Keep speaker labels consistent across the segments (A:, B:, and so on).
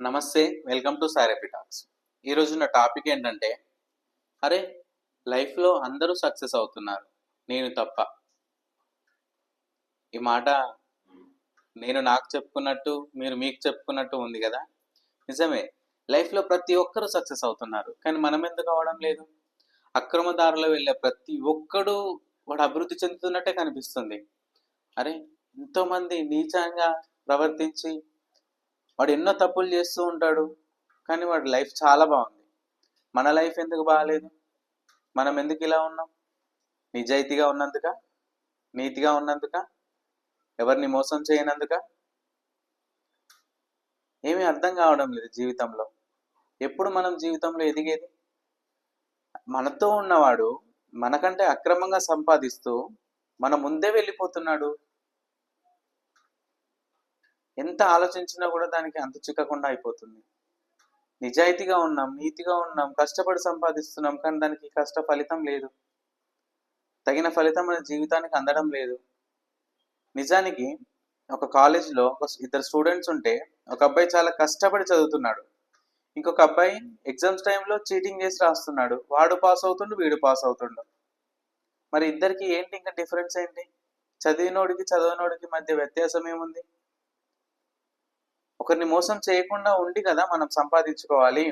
A: నమస్తే welcome to సారెపి talks. ఈరోజు నా టాపిక్ ఏంటంటే అరే లైఫ్లో అందరూ సక్సెస్ అవుతున్నారు నేను తప్ప. ఈ మాట నేను నాకు చెప్పుకున్నట్టు మీరు మీకు చెప్పుకున్నట్టు ఉంది కదా? నిజమే లైఫ్లో ప్రతి ఒక్కరూ సక్సెస్ అవుతున్నారు కానీ మనం ఎందుకు అవడం లేదు? అక్రమదారులో వెళ్ళే ప్రతి ఒక్కడు వాడు అభివృద్ధి చెందుతున్నట్టే కనిపిస్తుంది. అరే ఎంతోమంది నీచంగా ప్రవర్తించి వాడు ఎన్నో తప్పులు చేస్తూ ఉంటాడు కానీ వాడి లైఫ్ చాలా బాగుంది. మన లైఫ్ ఎందుకు బాగాలేదు? మనం ఎందుకు ఇలా ఉన్నాం? నిజాయితీగా ఉన్నందుక? నీతిగా ఉన్నందుక? ఎవరిని మోసం చేయనందుక? ఏమీ అర్థం కావడం లేదు జీవితంలో. ఎప్పుడు మనం జీవితంలో ఎదిగేది? మనతో ఉన్నవాడు మనకంటే అక్రమంగా సంపాదిస్తూ మన ముందే వెళ్ళిపోతున్నాడు. ఎంత ఆలోచించినా కూడా దానికి అంత చిక్కకుండా అయిపోతుంది. నిజాయితీగా ఉన్నాం నీతిగా ఉన్నాం కష్టపడి సంపాదిస్తున్నాం కానీ దానికి కష్ట ఫలితం లేదు. తగిన ఫలితం మన జీవితానికి అందడం లేదు. నిజానికి ఒక కాలేజ్లో ఒక ఇద్దరు స్టూడెంట్స్ ఉంటే ఒక అబ్బాయి చాలా కష్టపడి చదువుతున్నాడు. ఇంకొక అబ్బాయి ఎగ్జామ్స్ టైంలో చీటింగ్ చేసి రాస్తున్నాడు. వాడు పాస్ అవుతుండు వీడు పాస్ అవుతుండు. మరి ఇద్దరికి ఏంటి ఇంకా డిఫరెన్స్ ఏంటి? చదివినోడికి చదవనోడికి మధ్య వ్యత్యాసం ఏముంది? ఒకరిని మోసం చేయకుండా ఉండి కదా మనం సంపాదించుకోవాలి.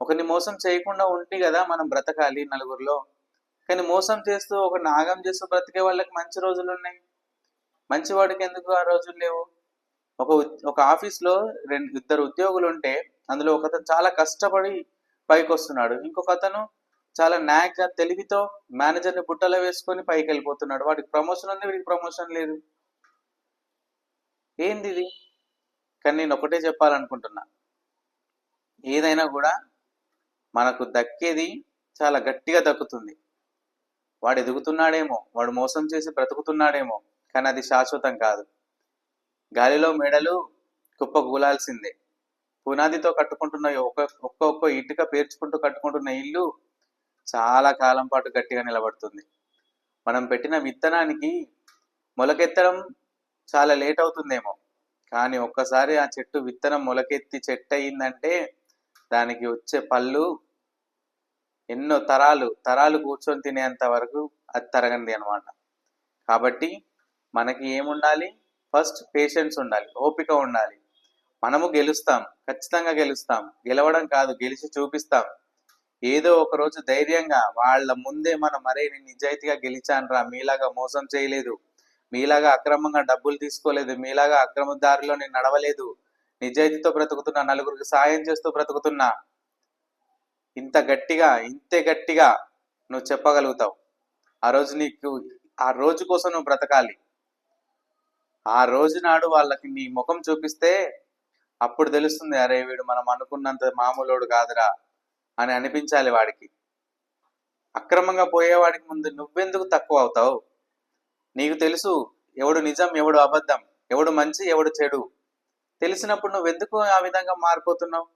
A: ఒకరిని మోసం చేయకుండా ఉండి కదా మనం బ్రతకాలి నలుగురిలో. కానీ మోసం చేస్తూ ఒక నాగం చేస్తూ బ్రతికే వాళ్ళకి మంచి రోజులు ఉన్నాయి. మంచి వాడికి ఎందుకు ఆ రోజులు లేవు? ఒక ఒక ఆఫీస్లో రెండు ఇద్దరు ఉద్యోగులు ఉంటే అందులో ఒకతను చాలా కష్టపడి పైకి వస్తున్నాడు ఇంకొక అతను చాలా నాక్ తెలివితో మేనేజర్ని బుట్టలో వేసుకొని పైకి వెళ్ళిపోతున్నాడు వాడికి ప్రమోషన్ ఉంది వీడికి ప్రమోషన్ లేదు. ఏంది ఇది? కానీ నేను ఒకటే చెప్పాలనుకుంటున్నా. ఏదైనా కూడా మనకు దక్కేది చాలా గట్టిగా దక్కుతుంది. వాడు ఎదుగుతున్నాడేమో వాడు మోసం చేసి బ్రతుకుతున్నాడేమో కానీ అది శాశ్వతం కాదు. గాలిలో మెడలు కుప్ప కూలాల్సిందే పునాదితో కట్టుకుంటున్న ఒక ఒక్క ఒక్క ఇటుక పేర్చుకుంటూ కట్టుకుంటున్న ఇల్లు చాలా కాలం పాటు గట్టిగా నిలబడుతుంది. మనం పెట్టిన విత్తనానికి మొలకెత్తడం చాలా లేట్ అవుతుందేమో. కానీ ఒక్కసారి ఆ చెట్టు విత్తనం మొలకెత్తి చెట్టు అయిందంటే దానికి వచ్చే పళ్ళు ఎన్నో తరాలు తరాలు కూర్చొని తినేంత వరకు అది తరగంది అనమాట కాబట్టి మనకి ఏముండాలి? ఫస్ట్ పేషెన్స్ ఉండాలి ఓపిక ఉండాలి. మనము గెలుస్తాం ఖచ్చితంగా గెలుస్తాం. గెలవడం కాదు గెలిచి చూపిస్తాం. ఏదో ఒక రోజు ధైర్యంగా వాళ్ళ ముందే మనం మరే నేను నిజాయితీగా గెలిచానురా మీలాగా మోసం చేయలేదు. మీలాగా అక్రమంగా డబ్బులు తీసుకోలేదు మీలాగా అక్రమ దారిలో నేను నడవలేదు నిజాయితీతో బ్రతుకుతున్నా నలుగురికి సాయం చేస్తూ బ్రతుకుతున్నా ఇంత గట్టిగా ఇంతే గట్టిగా నువ్వు చెప్పగలుగుతావు. ఆ రోజు నీకు ఆ రోజు కోసం నువ్వు బ్రతకాలి. ఆ రోజు నాడు వాళ్ళకి నీ ముఖం చూపిస్తే అప్పుడు తెలుస్తుంది అరే వీడు మనం అనుకున్నంత మామూలోడు కాదురా అని అనిపించాలి వాడికి. అక్రమంగా పోయేవాడికి ముందు నువ్వెందుకు తక్కువ అవుతావు? నీకు తెలుసు ఎవడు నిజం ఎవడు అబద్ధం ఎవడు మంచి ఎవడు చెడు. తెలిసినప్పుడు నువ్వెందుకు ఆ విధంగా మారిపోతున్నావు?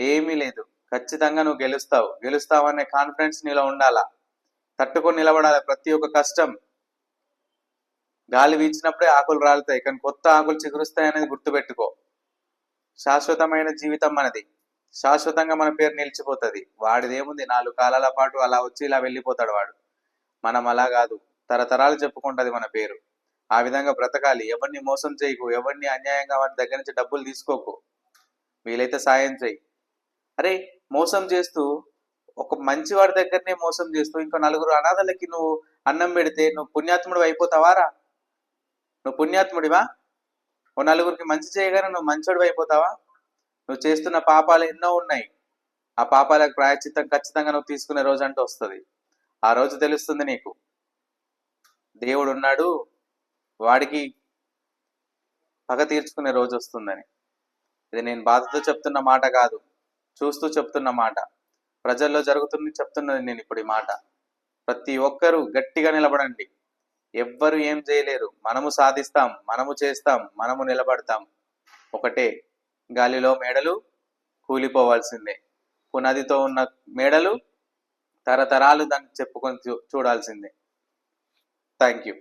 A: ఏమీ లేదు. ఖచ్చితంగా నువ్వు గెలుస్తావు. గెలుస్తావు అనే కాన్ఫిడెన్స్ నీలో ఉండాలా? తట్టుకొని నిలబడాలి ప్రతి ఒక్క కష్టం? గాలి వీచినప్పుడే ఆకులు రాలుతాయి కానీ కొత్త ఆకులు చిగురుస్తాయి అనేది గుర్తుపెట్టుకో. శాశ్వతమైన జీవితం మనది. శాశ్వతంగా మన పేరు నిలిచిపోతుంది. వాడిదేముంది? నాలుగు కాలాల పాటు అలా వచ్చి ఇలా వెళ్ళిపోతాడు వాడు. మనం అలా కాదు. తరతరాలు చెప్పుకుంటుంది మన పేరు. ఆ విధంగా బ్రతకాలి. ఎవరిని మోసం చేయకు. ఎవరిని అన్యాయంగా వాటి దగ్గర నుంచి డబ్బులు తీసుకోకు. వీలైతే సాయం చేయి అరే మోసం చేస్తూ ఒక మంచి వాడి దగ్గరనే మోసం చేస్తూ ఇంకో నలుగురు అనాథలకి నువ్వు అన్నం పెడితే నువ్వు పుణ్యాత్ముడు అయిపోతావారా? నువ్వు పుణ్యాత్ముడివా? ఓ నలుగురికి మంచి చేయగానే నువ్వు మంచోడు అయిపోతావా? నువ్వు చేస్తున్న పాపాలు ఎన్నో ఉన్నాయి. ఆ పాపాలకు ప్రాయశ్చిత్తం ఖచ్చితంగా నువ్వు తీసుకునే రోజు అంటూ వస్తుంది. ఆ రోజు తెలుస్తుంది నీకు. దేవుడు ఉన్నాడు వాడికి పగ తీర్చుకునే రోజు వస్తుందని. ఇది నేను బాధతో చెప్తున్న మాట కాదు చూస్తూ చెప్తున్న మాట. ప్రజల్లో జరుగుతుంది చెప్తున్నది నేను ఇప్పుడు ఈ మాట. ప్రతి ఒక్కరూ గట్టిగా నిలబడండి. ఎవ్వరు ఏం చేయలేరు. మనము సాధిస్తాం మనము చేస్తాం మనము నిలబడతాం. ఒకటే గాలిలో మేడలు కూలిపోవాల్సిందే. పునాదితో ఉన్న మేడలు తరతరాలు దాన్ని చెప్పుకొని చూ- చూడాల్సిందే. Thank you.